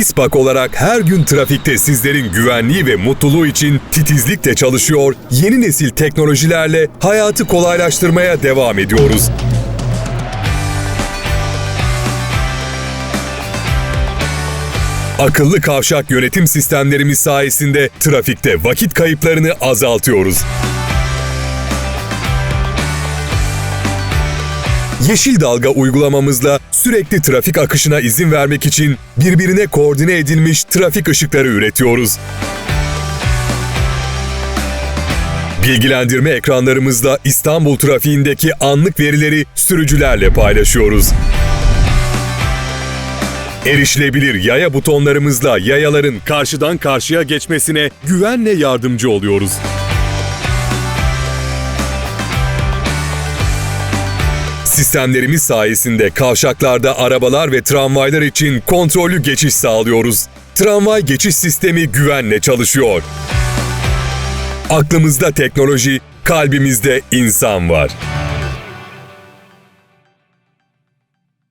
İSPAK olarak her gün trafikte sizlerin güvenliği ve mutluluğu için titizlikle çalışıyor, yeni nesil teknolojilerle hayatı kolaylaştırmaya devam ediyoruz. Akıllı kavşak yönetim sistemlerimiz sayesinde trafikte vakit kayıplarını azaltıyoruz. Yeşil dalga uygulamamızla sürekli trafik akışına izin vermek için birbirine koordine edilmiş trafik ışıkları üretiyoruz. Bilgilendirme ekranlarımızla İstanbul trafiğindeki anlık verileri sürücülerle paylaşıyoruz. Erişilebilir yaya butonlarımızla yayaların karşıdan karşıya geçmesine güvenle yardımcı oluyoruz. Sistemlerimiz sayesinde kavşaklarda arabalar ve tramvaylar için kontrollü geçiş sağlıyoruz. Tramvay geçiş sistemi güvenle çalışıyor. Aklımızda teknoloji, kalbimizde insan var.